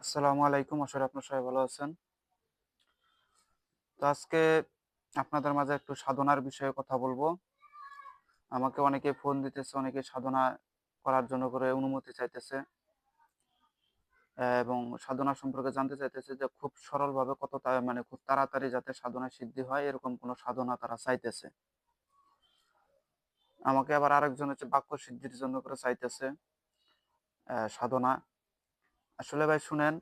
আসসালামু আলাইকুম। করি আপনার সবাই ভালো আছেন। তো আজকে আপনাদের মাঝে একটু সাধনার বিষয়ে কথা বলব। আমাকে অনেকে ফোন দিতেছে, অনেকে সাধনা করার জন্য করে অনুমতি চাইতেছে। এবং সাধনা সম্পর্কে জানতে চাইতেছে যে খুব সরলভাবে কত মানে খুব তাড়াতাড়ি যাতে সাধনা সিদ্ধি হয়, এরকম কোনো সাধনা তারা চাইতেছে। আমাকে আবার আরেকজন হচ্ছে বাক্য সিদ্ধির জন্য করে চাইতেছে সাধনা। আসলে ভাই শুনেন,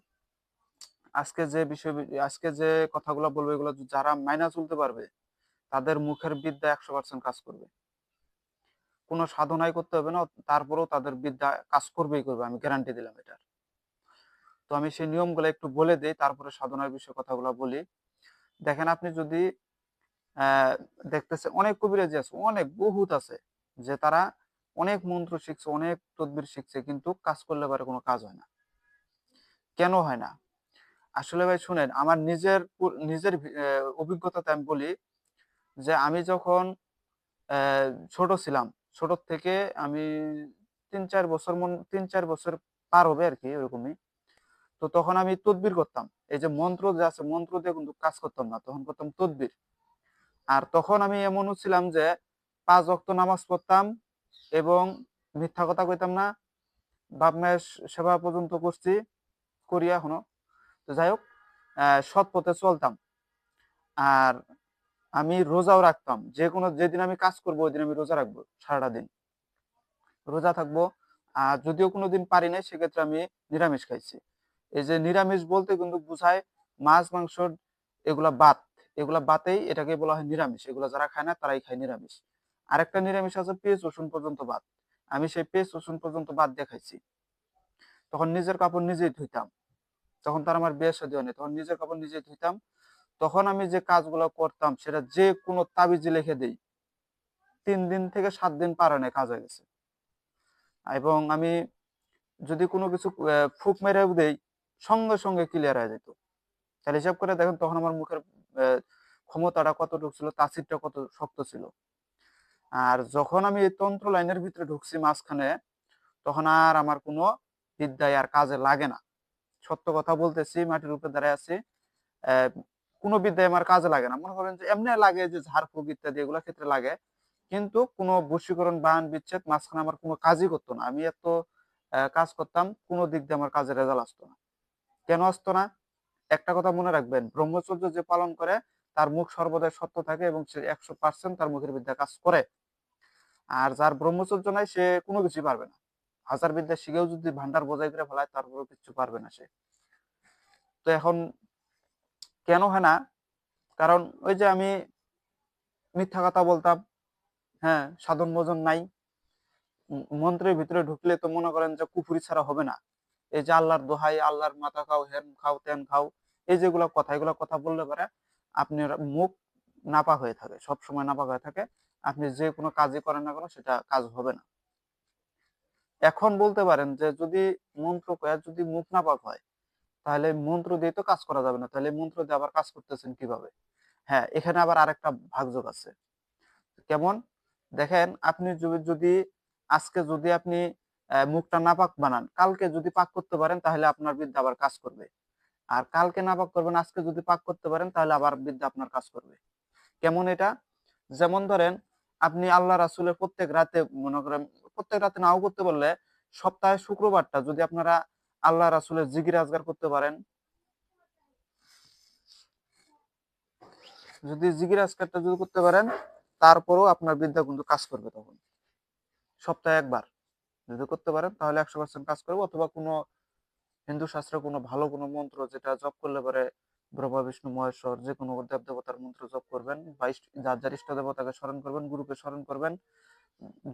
আজকে যে বিষয়, আজকে যে কথাগুলো বলব এগুলো যারা মাইনা চলতে পারবে, তাদের মুখের বিদ্যা একশো পার্সেন্ট কাজ করবে। কোনো সাধনাই করতে হবে না, তারপরেও তাদের বিদ্যা কাজ করবেই করবে, আমি গ্যারান্টি দিলাম এটার তো আমি সেই নিয়মগুলো একটু বলে দিই, তারপরে সাধনার বিষয়ে কথাগুলো বলি। দেখেন আপনি যদি দেখতেছে অনেক কবিরাজি আছে, অনেক, বহুত আছে, যে তারা অনেক মন্ত্র শিখছে, অনেক তদবির শিখছে, কিন্তু কাজ করলে পারে কোনো কাজ হয় না। কেন হয় না? আসলে ভাই শুনেন, আমার নিজের নিজের অভিজ্ঞতাতে আমি বলি যে আমি যখন ছোট ছিলাম, ছোট থেকে আমি তিন চার বছর মন, তিন চার বছর পার হবে আর কি এরকমই তো তখন আমি তদবির করতাম। এই যে মন্ত্র যে আছে, মন্ত্র দিয়ে কিন্তু কাজ করতাম না, তখন করতাম তদবির। আর তখন আমি এমনও ছিলাম যে পাঁচ অক্ত নামাজ পড়তাম এবং মিথ্যা কথা কইতাম না। বাপ মায়ের সেবা পর্যন্ত করছি। করি এখনও তো যাই হোক সৎ পথে চলতাম। আর আমি রোজাও রাখতাম। যে কোনো, যেদিন আমি কাজ করব ওই দিন আমি রোজা রাখব সারাটা দিন। রোজা থাকব। আর যদিও কোনো দিন পারি নাই, সেক্ষেত্রে আমি নিরামিষ খাইছি। এই যে নিরামিষ বলতে কিন্তু বুঝায় মাছ, মাংস, এগুলা বাত। এগুলা বাতেই এটাকে বলা হয় নিরামিষ। এগুলা যারা খায় না, তারাই খায় নিরামিষ। আরেকটা নিরামিষ আছে পেঁয়াজ, রসুন পর্যন্ত বাদ। আমি সেই পেঁয়াজ, রসুন পর্যন্ত বাদ দেখাইছি তখন নিজের কাপড় নিজেই ধুইতাম। তখন তার আমার বিয়ে শাদী হয়নি, তখন নিজের কাপড় নিজেই ধুইতাম। তখন আমি যে কাজগুলো করতাম, সেটা যে কোনো তাবিজে লিখে দেই। তিন দিন থেকে সাত দিন পার হয় কাজ হয়ে গেছে। এবং আমি যদি কোনো কিছু ফুক মেরে দেই, সঙ্গে সঙ্গে ক্লিয়ার হয়ে যেত। তাহলে হিসাব করে দেখেন, তখন আমার মুখের ক্ষমতাটা কতটুকু ছিল, তাসিরটা কত শক্ত ছিল। আর যখন আমি এই তন্ত্র লাইনের ভিতরে ঢুকছি মাঝখানে, তখন আর আমার কোনো বিদ্যায় আর কাজে লাগে না। সত্য কথা বলতেছি, মাটির উপরে দাঁড়ায় আছি। কোনো বিদ্যায় আমার কাজে লাগে না। মনে করেন যে এমনি লাগে যে ঝাড়ফুঁক ইত্যাদি এগুলো ক্ষেত্রে লাগে। কিন্তু কোনো বশীকরণ বান বিচ্ছেদ মাঝখানে আমার কোনো কাজই করতো না। আমি এত কাজ করতাম, কোনো দিক দিয়ে আমার কাজের রেজাল্ট আসতো না। কেন আসতো না? একটা কথা মনে রাখবেন, ব্রহ্মচর্য যে পালন করে, তার মুখ সর্বদাই সত্য থাকে এবং সে একশো পার্সেন্ট তার মুখের বিদ্যা কাজ করে। আর যার ব্রহ্মচর্য নাই, সে কোনো কিছুই পারবে না। হাজার বিদ্যা শিখেও যদি ভান্ডার বোঝাই করে ফেলায়, তারপরেও কিছু পারবে না সে। তো এখন কেন হয় না? কারণ ওই যে আমি মিথ্যা কথা বলতাম হ্যাঁ সাধন ভোজন নাই। মন্ত্রের ভিতরে ঢুকলে তো মনে করেন যে কুফুরি ছাড়া হবে না। এই যে আল্লাহর দোহাই, আল্লাহর মাথা খাও, হেন খাও, তেন খাও, এই যেগুলো কথা, এগুলো কথা বললে পারে আপনার মুখ নাপা হয়ে থাকে সব সময় নাপাক হয়ে থাকে। আপনি যে কোনো কাজই করেন না কেন, সেটা কাজ হবে না। এখন বলতে পারেন যে যদি মন্ত্র যদি মুখ নাপাক হয়, তাহলে মন্ত্র দিয়ে তো কাজ করা যাবে না। তাহলে মন্ত্র দিয়ে আবার কাজ করতেছেন কীভাবে? হ্যাঁ এখানে আবার আরেকটা ভাগযোগ আছে। কেমন? দেখেন, আপনি যদি আজকে যদি আপনি মুখটা নাপাক বানান, কালকে যদি পাক করতে পারেন, তাহলে আপনার বিদ্যা আবার কাজ করবে। আর কালকে নাপাক করবেন, আজকে যদি পাক করতে পারেন, তাহলে আবার বিদ্যা আপনার কাজ করবে। কেমন এটা? যেমন ধরেন, আপনি আল্লাহ রাসুলের প্রত্যেক রাতে মনে করেন প্রত্যেক রাতে নাও করতে পারলে সপ্তাহে শুক্রবারটা যদি আপনারা আল্লাহ রাসুলের জিগির আজগার করতে পারেন। যদি জিগির আজগারটা যদি করতে পারেন, তারপরেও আপনার বিদ্যা কিন্তু কাজ করবে তখন। সপ্তাহে একবার যদি করতে পারেন, তাহলে একশো পার্সেন্ট কাজ করবে অথবা কোনো হিন্দু শাস্ত্রে কোনো ভালো কোনো মন্ত্র যেটা জপ করলে পরে ব্রহ্মা, বিষ্ণু, মহেশ্বর যে কোনো দেব দেবতার মন্ত্র জপ করবেন বা যার যার ইষ্ট দেবতাকে স্মরণ করবেন, গুরুকে স্মরণ করবেন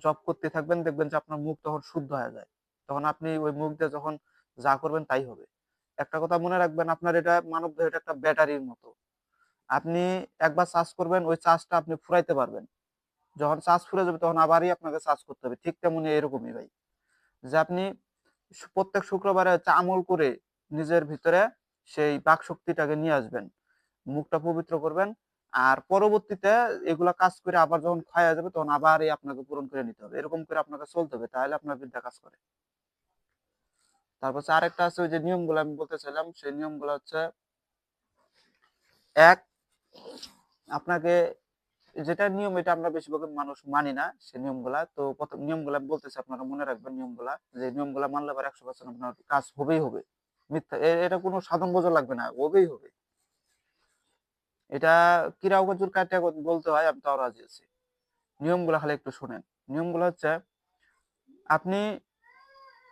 জপ করতে থাকবেন, দেখবেন যে আপনার মুখ তখন শুদ্ধ হয়ে যায়। তখন আপনি ওই মুখ দিয়ে যখন যা করবেন তাই হবে। একটা কথা মনে রাখবেন, আপনার এটা মানব দেহ এটা একটা ব্যাটারির মতো। আপনি একবার চার্জ করবেন, ওই চার্জটা আপনি ফুরাইতে পারবেন। যখন চার্জ ফুরে যাবে, তখন আবারই আপনাকে চার্জ করতে হবে। ঠিক তেমনি এরকমই ভাই। যে আপনি প্রত্যেক শুক্রবারে আমল করে নিজের ভিতরে সেই বাক শক্তিটাকে নিয়ে আসবেন। মুখটা পবিত্র করবেন আর পরবর্তীতে এগুলা কাজ করে আবার যখন হয়ে যাবে, তখন আবার আপনাকে পূরণ করে নিতে হবে। এরকম করে আপনাকে চলতে হবে, তাহলে আপনার বিদ্যা কাজ করে। তারপর আরেকটা আছে, ওই যে নিয়মগুলো আমি বলতে চাইলাম, সেই নিয়মগুলো হচ্ছে, এক, আপনাকে যেটা নিয়ম, এটা আমরা বেশিরভাগ মানুষ মানি না, সেই নিয়মগুলা। তো প্রথম নিয়মগুলো আমি বলতেছি, আপনারা মনে রাখবেন নিয়মগুলা, যে নিয়মগুলা মানলে আবার একশো পার্সেন্ট আপনার কাজ হবেই হবে। মিথ্যা এটা কোনো সাধন বোঝা লাগবে না, হবেই হবে। এটা কিরা ওকাজুর কাটিয়া বলতে হয়, আমি তাও রাজি আছি নিয়মগুলো খালি একটু শুনেন। নিয়মগুলো হচ্ছে, আপনি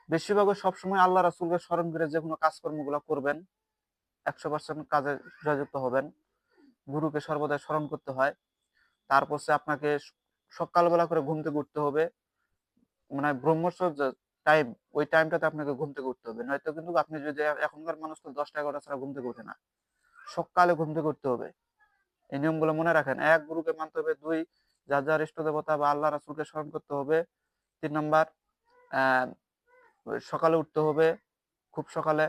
বেশিরভাগ সবসময় আল্লাহ রাসুলকে স্মরণ করে যে কোনো কাজকর্মগুলো করবেন, একশো পার্সেন্ট কাজে জয়যুক্ত হবেন, গুরুকে সর্বদাই স্মরণ করতে হয়। তারপর সে আপনাকে সকালবেলা করে ঘুম থেকে উঠতে হবে। মানে ব্রহ্মচর্য টাইম ওই টাইমটাতে আপনাকে ঘুম থেকে উঠতে হবে। নয়তো কিন্তু আপনি যদি এখনকার মানুষ তো দশটা এগারোটা ছাড়া ঘুম থেকে না। সকালে ঘুম থেকে উঠতে হবে। এই নিয়মগুলো মনে রাখেন। এক গুরুকে মানতে হবে, দুই যার যার ইষ্ট দেবতা বা আল্লাহ রাসুলকে স্মরণ করতে হবে। তিন নম্বর সকালে উঠতে হবে, খুব সকালে।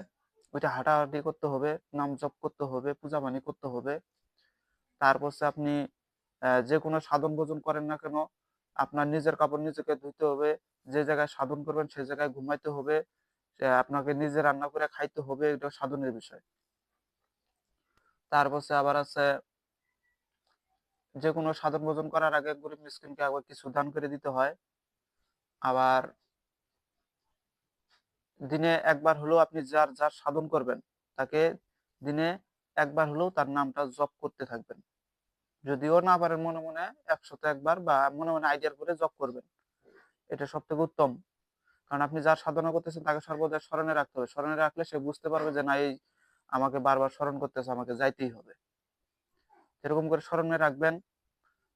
ওইটা হাঁটাহাঁটি করতে হবে, নাম জপ করতে হবে পূজা করতে হবে। তারপর আপনি যে কোনো সাধন ভোজন করেন না কেন, আপনার নিজের কাপড় নিজেকে ধুইতে হবে। যে জায়গায় সাধন করবেন সেই জায়গায় ঘুমাইতে হবে। সে আপনাকে নিজে রান্না করে খাইতে হবে এটা সাধনের বিষয়। তারপর হচ্ছে আবার আছে যে কোনো সাধন ভোজন করার আগে গরিব মিসকিনকে আবার কিছু দান করে দিতে হয়। আবার দিনে একবার হলেও আপনি যার যার সাধন করবেন, তাকে দিনে একবার হলেও তার নামটা জপ করতে থাকবেন। যদিও না পারেন মনে মনে একশত একবার বা মনে মনে আইডিয়ার করে জপ করবেন। এটা সব থেকে উত্তম। কারণ আপনি যার সাধনা করতেছেন তাকে সর্বদা স্মরণে রাখতে হবে। স্মরণে রাখলে সে বুঝতে পারবে যে না, এই আমাকে বারবার স্মরণ করতেছে, আমাকে যাইতেই হবে। এরকম করে স্মরণে রাখবেন।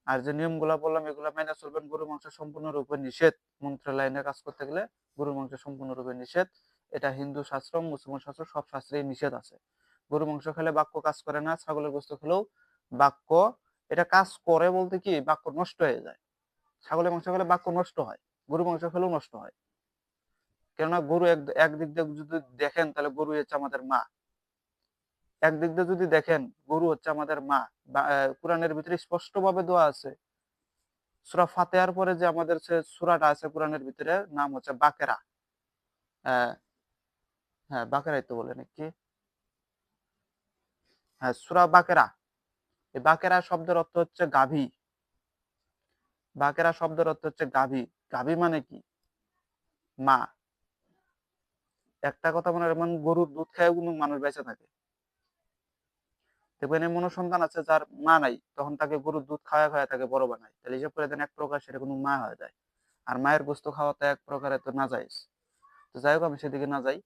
আর যে নিয়মগুলো বললাম, এগুলো মেনে চলবেন। গরু, মাংস সম্পূর্ণরূপে নিষেধ। মন্ত্র লাইনে কাজ করতে গেলে গরু, মাংস সম্পূর্ণরূপে নিষেধ। এটা হিন্দু শাস্ত্র, মুসলমান শাস্ত্র, সব শাস্ত্রেই নিষেধ আছে। গরু, মাংস খেলে বাক্য কাজ করে না, ছাগলের গোস্ত খেলেও বাক্য। এটা কাজ করে বলতে কি, বাক্য নষ্ট হয়ে যায়। ছাগলের মাংস খেলে বাক্য নষ্ট হয়, গরু, মাংস খেলেও নষ্ট হয়। কেননা গরু এক একদিক দিয়ে যদি দেখেন, তাহলে গরু হচ্ছে আমাদের মা। একদিক দিয়ে যদি দেখেন, গরু হচ্ছে আমাদের মা কোরআনের ভিতরে স্পষ্ট ভাবে দেওয়া আছে। সূরা ফাতিহার পরে যে আমাদের সে সূরাটা আছে কোরআনের ভিতরে, নাম হচ্ছে বাকেরা। হ্যাঁ বাকেরাই তো বলে নাকি? হ্যাঁ সূরা বাকেরা। এই বাকেরা শব্দের অর্থ হচ্ছে গাভী। বাকেরা শব্দের অর্থ হচ্ছে গাভী। গাভী মানে কি? মা। একটা কথা মনে রাখবেন, গরুর দুধ খায় কোনো মানুষ বেঁচে থাকে। দেখবেন এমন সন্তান আছে যার মা নাই, তখন তাকে গরুর দুধ খাওয়া খাওয়া তাকে বড় বানায়। তাহলে হিসাব করে দেন এক প্রকার সেটা কোনো মা হয়ে যায়। আর মায়ের গোস্ত খাওয়াতে এক প্রকারে তো না যাইস তো যাই হোক, আমি সেদিকে না যাই।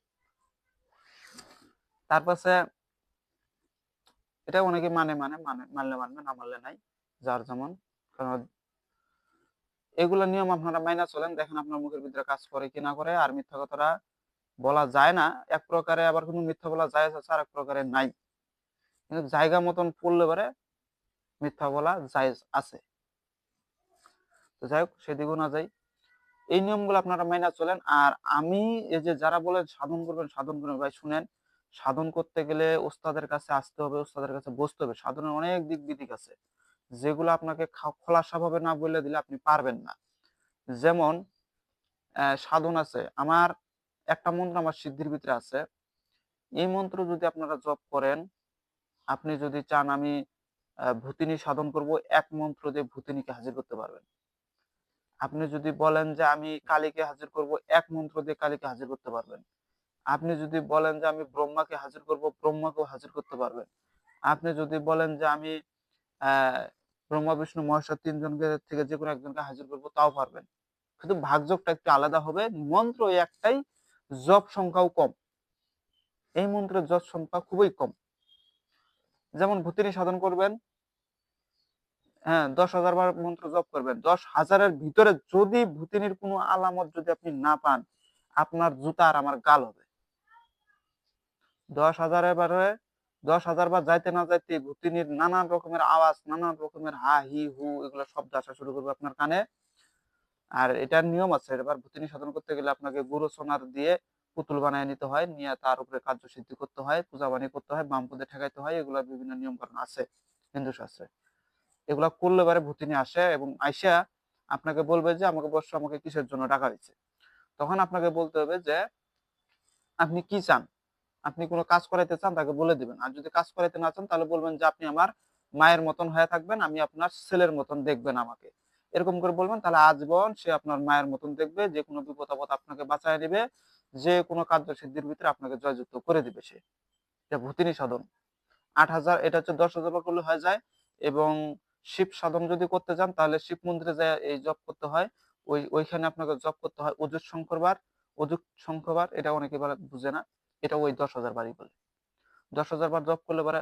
তারপরে এটা অনেকে মানে মানে মানে মানলে মানবে, না মানলে নাই, যার যেমন। কারণ এগুলা নিয়ম আপনারা মাইনা চলেন, দেখেন আপনার মুখের ভিতরে কাজ করে কি না করে। আর মিথ্যা কথাটা বলা যায় না। এক প্রকারে আবার কোনো মিথ্যা বলা যায় আছে আর এক প্রকারে নাই। কিন্তু জায়গা মতন পড়লে পারে মিথ্যা বলা জায়েজ আছে। তো যাই হোক, সেদিকেও না যাই। এই নিয়মগুলো আপনারা মাইনা চলেন। আর আমি এই যে যারা বলেন সাধন করবেন সাধন করবেন, ভাই, শুনেন, সাধন করতে গেলে ওস্তাদের কাছে আসতে হবে, ওস্তাদের কাছে বসতে হবে। সাধনের অনেক দিক বিদিক আছে। যেগুলো আপনাকে খা- খোলাসা না বলে দিলে আপনি পারবেন না। যেমন সাধন আছে। আমার একটা মন্ত্র আমার সিদ্ধির ভিতরে আছে। এই মন্ত্র যদি আপনারা জপ করেন আপনি যদি চান আমি ভূতিনী সাধন করব, এক মন্ত্র দিয়ে ভূতিনীকে হাজির করতে পারবেন। আপনি যদি বলেন যে আমি কালীকে হাজির করব, এক মন্ত্র দিয়ে কালীকে হাজির করতে পারবেন। আপনি যদি বলেন যে আমি ব্রহ্মাকে হাজির করব, ব্রহ্মাকেও হাজির করতে পারবেন। আপনি যদি বলেন যে আমি ব্রহ্মা, বিষ্ণু, মহেশ্বর তিনজনকে থেকে যে কোনো একজনকে হাজির করব, তাও পারবেন। শুধু ভাগযোগটা একটু আলাদা হবে, মন্ত্র একটাই, জপ সংখ্যাও কম। এই মন্ত্রের জপ সংখ্যা খুবই কম। যেমন ভূতিনী সাধন করবেন হ্যাঁ দশ হাজার বার মন্ত্র জপ করবেন, দশ হাজারের ভিতরে যদি ভূতিনীর কোনো আলামত যদি আপনি না পান, আপনার জুতা আর আমার গাল হবে। দশ হাজারের বারে দশ হাজার বার যাইতে না যাইতে ভূতিনীর নানান রকমের আওয়াজ, নানান রকমের হা, হি, হু এগুলো শব্দ আসা শুরু করবে আপনার কানে। আর এটার নিয়ম আছে, এবার ভূতিনী সাধন করতে গেলে আপনাকে গুরু সোনার দিয়ে পুতুল বানায় নিতে হয়, নিয়ে তার উপরে কার্য সিদ্ধি করতে হয় পূজা বাণী করতে হয়, বাম পদে ঠেকাইতে হয়, এগুলা বিভিন্ন নিয়ম কারণ আছে হিন্দু শাস্ত্রে। এগুলা করলে পারে ভূতিনী আসে এবং আইসা আপনাকে বলবে যে, আমাকে বর্ষ আমাকে কিসের জন্য ডাকা হয়েছে তখন আপনাকে বলতে হবে যে, আপনি কি চান? আপনি কোনো কাজ করাইতে চান? তাকে বলে দিবেন। আর যদি কাজ করাইতে না চান, তাহলে বলবেন যে, আপনি আমার মায়ের মতন হয়ে থাকবেন, আমি আপনার ছেলের মতন দেখবেন আমাকে। এরকম করে বলবেন, তাহলে আজীবন সে আপনার মায়ের মতন দেখবে যে কোনো বিপদ আপদ আপনাকে বাঁচায় নেবে যে কোনো কার্য সিদ্ধির ভিতরে আপনাকে জয়যুক্ত করে দিবে সে। এটা ভূতিনি সাধন। আট হাজার, এটা হচ্ছে দশ হাজার করলে হয়ে যায় এবং শিব সাধন যদি করতে যান তাহলে শিব মন্দিরে যায় এই জপ করতে হয়। ওই, ওইখানে আপনাকে জপ করতে হয়। অযুত শঙ্করবার অযুত শঙ্করবার এটা অনেকে বলে, বুঝে না। এটা ওই দশ হাজার বারই বলে। দশ হাজার বার জপ করলে পরে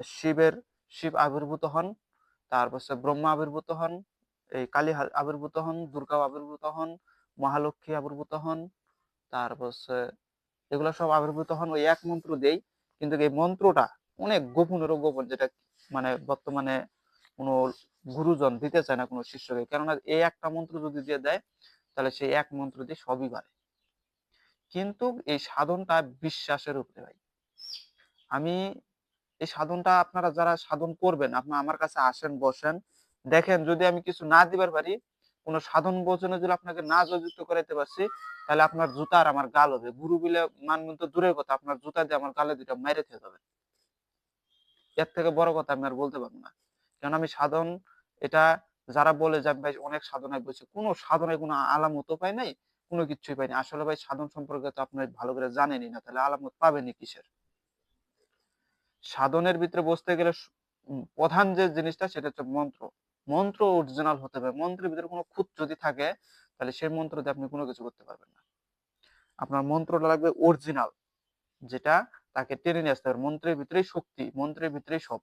শিবের, শিব আবির্ভূত হন, তারপর ব্রহ্মা আবির্ভূত হন, এই কালী আবির্ভূত হন দুর্গা আবির্ভূত হন, মহালক্ষ্মী আবির্ভূত হন তারপর এগুলো সব আবির্ভূত হন ওই এক মন্ত্র দেই কিন্তু এই মন্ত্রটা অনেক গোপনেরও গোপন যেটা মানে বর্তমানে কোনো গুরুজন দিতে চায় না কোনো শিষ্যকে। কেননা এই একটা মন্ত্র যদি দিয়ে দেয়, তাহলে সেই এক মন্ত্র দিয়ে সবই পারে কিন্তু এই সাধনটা বিশ্বাসের উপরে ভাই। আমি এই সাধনটা আপনারা যারা সাধন করবেন, আপনারা আমার কাছে আসেন, বসেন, দেখেন যদি আমি কিছু না দিবার পারি কোনো সাধন বচনে যদি আপনাকে না জয়যুক্ত করাইতে পারছি, তাহলে আপনার জুতা আর আমার গাল হবে। গুরু বিলে মানবেন তো দূরের কথা, আপনার জুতা দিয়ে আমার গালে দুটা মেরে খেয়ে যাবে এর থেকে বড় কথা আমি আর বলতে পারব না। কারণ আমি সাধন, এটা যারা বলে যে ভাই অনেক সাধনায় বসে, কোনো সাধনায় কোনো আলামতও পাই নাই, কোনো কিছুই পাইনি আসলে ভাই সাধন সম্পর্কে তো আপনি ভালো করে জানেনই না, তাহলে আলামত পাবেনই কিসের? সাধনের ভিতরে বসতে গেলে প্রধান যে জিনিসটা, সেটা হচ্ছে মন্ত্র। মন্ত্র অরিজিনাল হতে হবে। মন্ত্রের ভিতরে কোনো খুঁত যদি থাকে, তাহলে সেই মন্ত্র দিয়ে আপনি কোনো কিছু করতে পারবেন না। আপনার মন্ত্রটা লাগবে অরিজিনাল যেটা তাকে টেনে নিয়ে আসতে হবে। মন্ত্রের ভিতরেই শক্তি, মন্ত্রের ভিতরেই সব।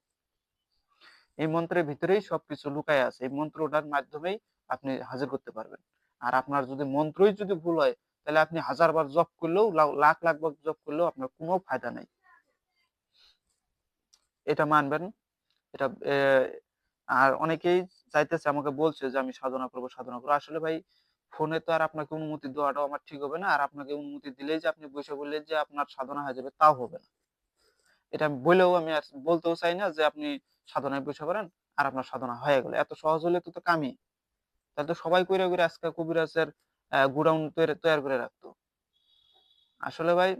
এই মন্ত্রের ভিতরেই সবকিছু লুকায় আছে। এই মন্ত্রটার মাধ্যমেই আপনি হাজির করতে পারবেন। আর আপনার যদি মন্ত্রই যদি ভুল হয়, তাহলে আপনি হাজার বার জপ করলেও, লাখ লাখ বার জপ করলেও আপনার কোনো ফায়দা নেই। এটা মানবেন? এটা আর অনেকেই চাইতেছে, আমাকে বলছে যে, আমি সাধনা করব সাধনা করব। আসলে ভাই, ফোনে তো আর আপনাকে অনুমতি দেওয়াটাও আমার ঠিক হবে না। আর আপনাকে অনুমতি দিলেই যে, আপনি বসে বললে যে, আপনার সাধনা হয়ে যাবে, তাও হবে না। এটা বলেও আমি আর বলতেও চাই না যে, আপনি সাধনায় বসে পড়েন আর আপনার সাধনা হয়ে গেল। এত সহজ হলে তো তো কামই। তাহলে তো সবাই কইরা করে আজকে কবিরাজের গুডাউন তৈরি করে রাখতো। আসলে ভাই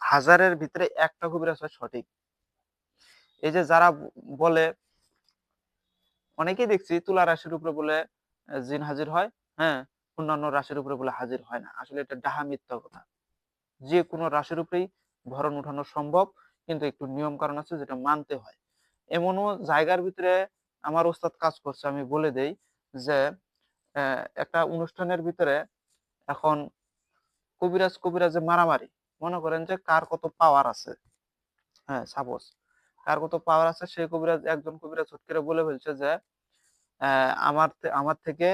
হাজারের ভিতরে একটা কবিরাজ হয় সঠিক। এই যে, যারা বলে অনেকেই দেখছি তুলা রাশির উপরে বলে জিন হাজির হয় হ্যাঁ অন্যান্য রাশির উপরে বলে হাজির হয় না। আসলে এটা ডাহা মিথ্যা কথা। যে কোনো রাশির উপরেই ভরণ উঠানো সম্ভব, কিন্তু একটু নিয়ম কারণ আছে যেটা মানতে হয়। এমনও জায়গার ভিতরে আমার ওস্তাদ কাজ করছে, আমি বলে দেই যে একটা অনুষ্ঠানের ভিতরে এখন কবিরাজ কবিরাজে মারামারি। মনে করেন যে কার কত পাওয়ার আছে। হ্যাঁ সাপোজ কার কত পাওয়ার আছে সেই কবিরাজ একজন কবিরাজ হুট করে বলে ফেলছে যে আমার আমার থেকে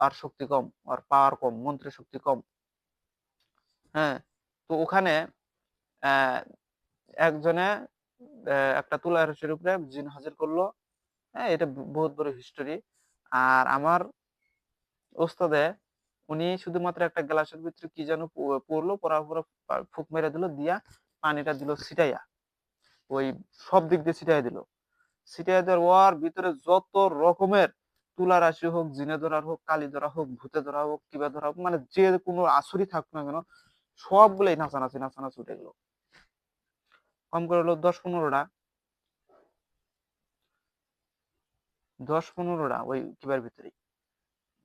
আর শক্তি কম, আর পাওয়ার কম, মন্ত্রী শক্তি কম। হ্যাঁ তো ওখানে একজনে একটা তুলা রশির উপরে জিন হাজির করল। হ্যাঁ এটা বহুত বড় হিস্টোরি আর আমার ওস্তাদে, উনি শুধুমাত্র একটা গ্লাসের ভিতরে কি যেন পড়ল, পড়ার পরে ফুক মেরে দিল, দিয়া পানিটা দিল ছিটাইয়া। ওই সব দিক দিয়ে ছিটাই দিল। ছিটাই দেওয়ার ভিতরে যত রকমের তুলা রাশি হোক, জিনে ধরার হোক, কালি ধরা হোক, ভূতে ধরা হোক, কিবা ধরা হোক মানে যে কোনো আসুরি থাকুক না কেন, সবগুলোই নাচানাচি নাচানাচি উঠে গেলো। কম করে হলো দশ পনেরোটা। দশ পনেরোটা ওই কিবার ভিতরে।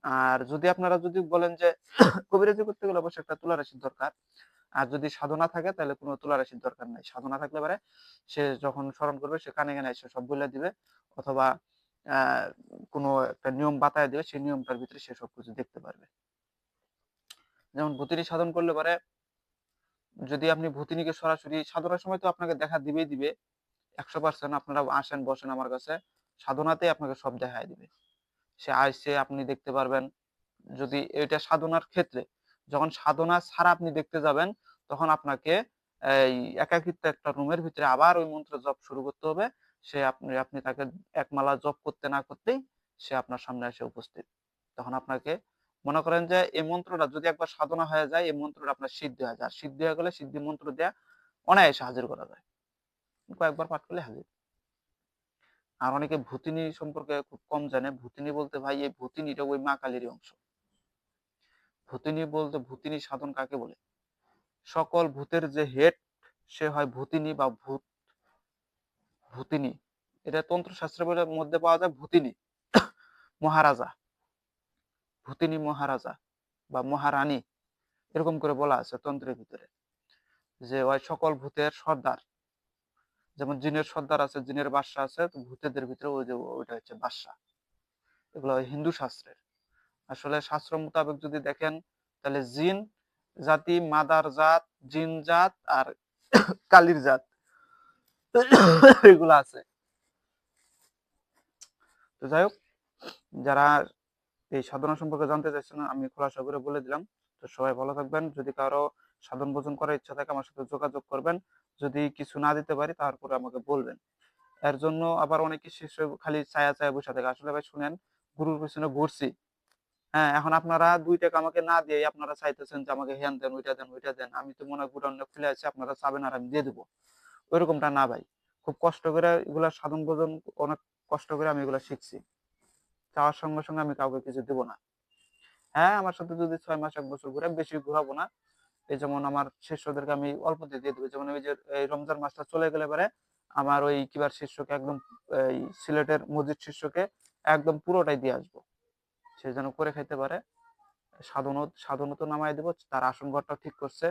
আর যদি আপনারা যদি বলেন যে কবিরাজি করতে গেলে অবশ্যই একটা তুলা রাশির দরকার। আর যদি সাধনা থাকে, তাহলে কোনো তুলা রাশির দরকার নাই। সাধনা থাকলে পারে সে যখন স্মরণ করবে, সে কানে কানে এসে সব বলে দিবে অথবা কোনো একটা নিয়ম বাতায় দিবে, সেই নিয়মটার ভিতরে সে সবকিছু দেখতে পারবে। যেমন ভূতিনি সাধন করলে পারে যদি আপনি ভূতিনিকে সরাসরি, সাধনার সময় তো আপনাকে দেখা দিবেই দিবে, একশো পার্সেন্ট আপনারা আসেন, বসেন আমার কাছে সাধনাতে আপনাকে সব দেখায় দিবে। সে আসছে, আপনি দেখতে পারবেন। যদি এটা সাধনার ক্ষেত্রে যখন সাধনা ছাড়া আপনি দেখতে যাবেন, তখন আপনাকে এই একাকিত্ব একটা রুমের ভিতরে আবার ওই মন্ত্র জপ শুরু করতে হবে। সে আপনি আপনি তাকে একমালা জপ করতে না করতেই সে আপনার সামনে এসে উপস্থিত। তখন আপনাকে মনে করেন যে এই মন্ত্রটা যদি একবার সাধনা হয়ে যায়, এই মন্ত্রটা আপনার সিদ্ধি হয়ে যায়। সিদ্ধি হয়ে গেলে সিদ্ধি মন্ত্র দেয়া অনায়াসে হাজির করা যায়। কয়েকবার পাঠ করলে হাজির। আর অনেকে ভূতিনি সম্পর্কে খুব কম জানে। ভূতিনি বলতে ভাই, এই ভূতিনিটা ওই মা কালীরই অংশ। ভূতিনি বলতে ভূতিনি সাধন কাকে বলে? সকল ভূতের যে হেড সে হয় ভূতিনী বা ভূত, ভূতিনী। এটা তন্ত্রশাস্ত্রের মধ্যে পাওয়া যায় ভূতিনী, মহারাজা ভূতিনী মহারাজা বা মহারানী, এরকম করে বলা আছে তন্ত্রের ভিতরে। যে ওই সকল ভূতের সর্দার, যেমন জিনের সর্দার আছে, জিনের বাদশা আছে ভূতেদের ভিতরে ওই যে ওইটা হচ্ছে বাদশা এগুলো হিন্দু শাস্ত্রের। আসলে শাস্ত্র মোতাবেক যদি দেখেন, তাহলে জিন জাতি, মাদার জাত, জিন জাত আর কালির জাত এগুলো আছে। তো যাই হোক, যারা এই সাধনা সম্পর্কে জানতে চাইছেন, আমি খোলাসা করে বলে দিলাম। তো সবাই ভালো থাকবেন। যদি কারও সাধন ভোজন করার ইচ্ছা থাকে, আমার সাথে যোগাযোগ করবেন। যদি কিছু না দিতে পারি, তারপরে আমাকে বলবেন। এর জন্য আবার অনেকে শিষ্য খালি ছায়া ছায়া বসে থাকে। আসলে ভাই, শুনেন, গুরুর পিছনে ঘুরছি। হ্যাঁ এখন আপনারা দুই টাকা আমাকে না দিয়ে আপনারা চাইতেছেন যে আমাকে হ্যান দেন, ওইটা দেন ওইটা দেন, আমি তো মনে হয় গুড়ান্ন খুলে আছে, আপনারা চাবেন আর আমি দিয়ে দেবো। ওইরকমটা না ভাই। খুব কষ্ট করে এগুলা সাধন ভোজন, অনেক কষ্ট করে আমি এগুলা শিখছি। চাওয়ার সঙ্গে সঙ্গে আমি কাউকে কিছু দেবো না। হ্যাঁ আমার সাথে যদি ছয় মাস, এক বছর ঘুরে বেশি ঘুরাবো না, এই যেমন আমার শিষ্যদেরকে আমি অল্প দিয়ে দিয়ে দেবো, যেমন ওই যে, এই রমজান মাসটা চলে গেলে পরে আমার ওই কিবার শিষ্যকে একদম সিলেটের মসজিদ শিষ্যকে একদম পুরোটাই দিয়ে আসব। সে যেন করে খাইতে পারে। সাধনত সাধনত নামাই দেবো, তার আসন ঘরটাও ঠিক করছে,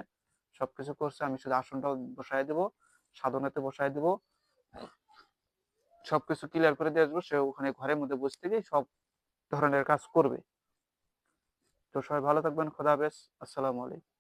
সবকিছু করছে, আমি শুধু আসনটাও বসাই দেবো, সাধনাতে বসাই দেবো। সবকিছু ক্লিয়ার করে দিয়ে আসব, সে ওখানে ঘরের মধ্যে বসে থেকে সব ধরনের কাজ করবে। তো সবাই ভালো থাকবেন, খোদা বেশ আসসালামু আলাইকুম।